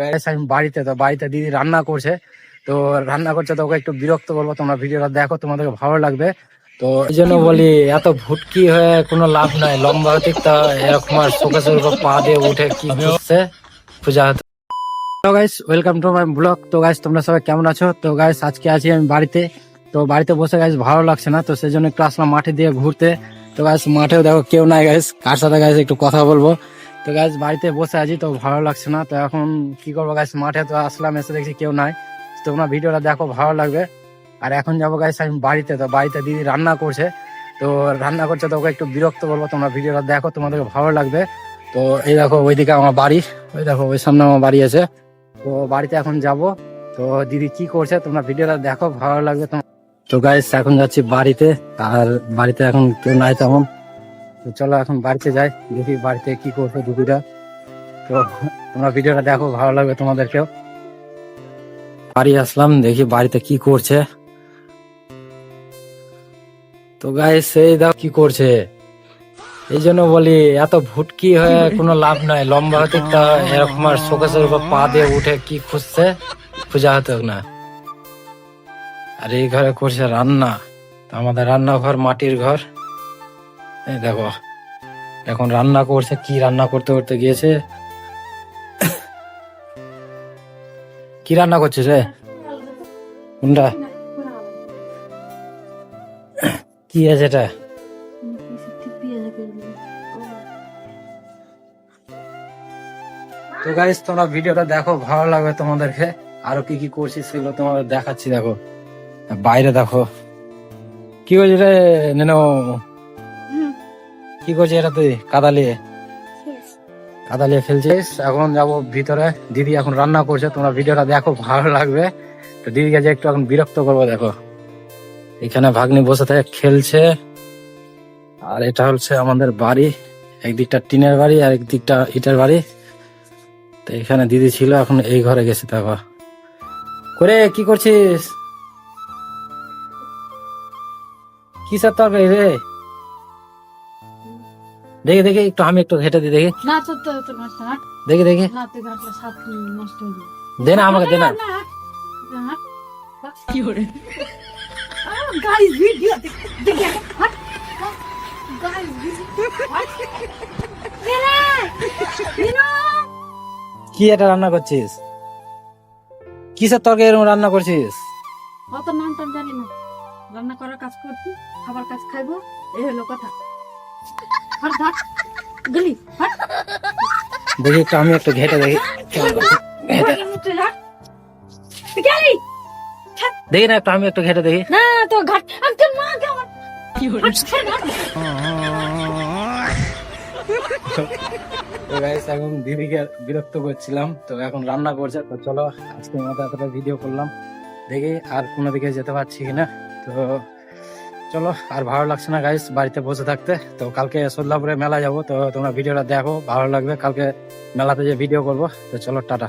Guys আমি বাড়িতে, তো বাড়িতে দিদি রান্না করছে। তো রান্না করছে, তো ওকে একটু বিরক্ত করব। তোমরা ভিডিওটা দেখো, তোমাদেরকে ভালো লাগবে। তো এই জন্য বলি, এত ভুটকি হয়ে কোনো লাভ নাই। লম্বা হতে তা এরকম আর শোকেশের উপর পা দিয়ে উঠে কি করছে? পূজা হতে। তো guys welcome to my blog তো গাইস তোমরা সবাই কেমন আছো? তো গাইস আজকে আছি আমি বাড়িতে। তো বাড়িতে বসে গাইস ভালো লাগছে না। তো সেই জন্য আসলাম মাঠে দিয়ে ঘুরতে। তো গাইস মাঠেও দেখো কেউ নাই গাইস কার সাথে গাইস একটু কথা বলব। তো গাইস বাড়িতে বসে আছি, তো ভালো লাগছে না। তো এখন কি করব গাইস মাঠে তো আসলাম, এসে দেখছি কেউ নাই। তোমরা ভিডিওটা দেখো, ভালো লাগবে। আর এখন যাব গাইস আমি বাড়িতে, তো বাড়িতে দিদি রান্না করছে। তো রান্না করছে, তো ওকে একটু বিরক্ত করব তোমরা ভিডিওটা দেখো, তোমাদেরকে ভালো লাগবে। তো এই দেখো, ওইদিকে আমার বাড়ি, ওই দেখো, ওই সামনে আমার বাড়ি আছে। তো বাড়িতে এখন যাব। তো দিদি কি করছে, তোমরা ভিডিওটা দেখো, ভালো লাগবে তোমার। তো গাইস এখন যাচ্ছি বাড়িতে, আর বাড়িতে এখন কেউ নাই তেমন। তো চলো এখন বাড়িতে যাই, দেখি বাড়িতে কি করছে দিদিরা তো তোমরা ভিডিওটা দেখো, ভালো লাগবে তোমাদেরকেও। বাড়ি আসলাম, দেখি বাড়িতে কি করছে। তো গায়ে সেই দাও কি করছে। এই জন্য বলি, এত ভুটকি হয়ে কোনো লাভ নাই, লম্বা হতে এরকম আর শোকেশের উপর পা দিয়ে উঠে কি খুঁজছে পূজা হতে না। আর এই ঘরে করছে রান্না, আমাদের রান্নাঘর, মাটির ঘর। দেখো, এখন রান্না করছে, কি রান্না করতে করতে গিয়েছে? কি রান্না করছিস রে? কোনটা? কি আছে এটা? তো গাইস তোমরা ভিডিওটা দেখো, ভালো লাগবে তোমাদেরকে। আরও কি কি করছিস সেগুলো তোমাদের দেখাচ্ছি, দেখো। বাইরে দেখো। কি হয়েছে রে, নেনো? কি করছিস এটা তুই? কাদালিয়ে? কাদালিয়ে ফেলছিস? এখন যাব ভিতরে। দিদি এখন রান্না করছে তোমরা ভিডিওটা দেখো ভালো লাগবে। তো দিদিকে যে একটু এখন বিরক্ত করব দেখো। এখানে ভাগ্নি বসে থেকে খেলছে। আর এটা হচ্ছে আমাদের বাড়ি। একদিকটা টিনের বাড়ি আর একদিকটা ইটের বাড়ি। তো এখানে দিদি ছিল এখন এই ঘরে গেছে দেখো। করে কি করছিস? কি কিসের তরকারি রে? দেখে দেখে একটু আমি একটু ঘেটে দিই দেখি। না তো তো তো নষ্ট না দেখি দেখি। না নষ্ট হয়ে যাবে। দে না আমাকে দে না। কি করে গাইস ভিডিও দেখে হাট। গাইস ভিডিও কি এটা রান্না করছিস? কিসের তরকারি এরকম রান্না করছিস? অত নাম টাম জানি না। রান্না করার কাজ করছি খাবার কাজ খাইবো এই হলো কথা। হাট হাট হাট দেখি একটু আমি একটু ঘেটে দেখি। দেখি না একটু আমি একটু ঘেটে দেখি। না তো ঘাট। আজকে মা কেমন কি হলো? তো guys, এখন দিদিকে বিরক্ত করছিলাম তো এখন রান্না করছে। তো চলো আজকে মতো এতটা ভিডিও করলাম। দেখি আর কোনো দিকে যেতে পারছি কিনা। তো চলো, আর ভালো লাগছে না গাইস বাড়িতে বসে থাকতে। তো কালকে সোল্লাপুরে মেলা যাব, তো তোমরা ভিডিওটা দেখো, ভালো লাগবে। কালকে মেলাতে যে ভিডিও করব, তো চলো, টাটা।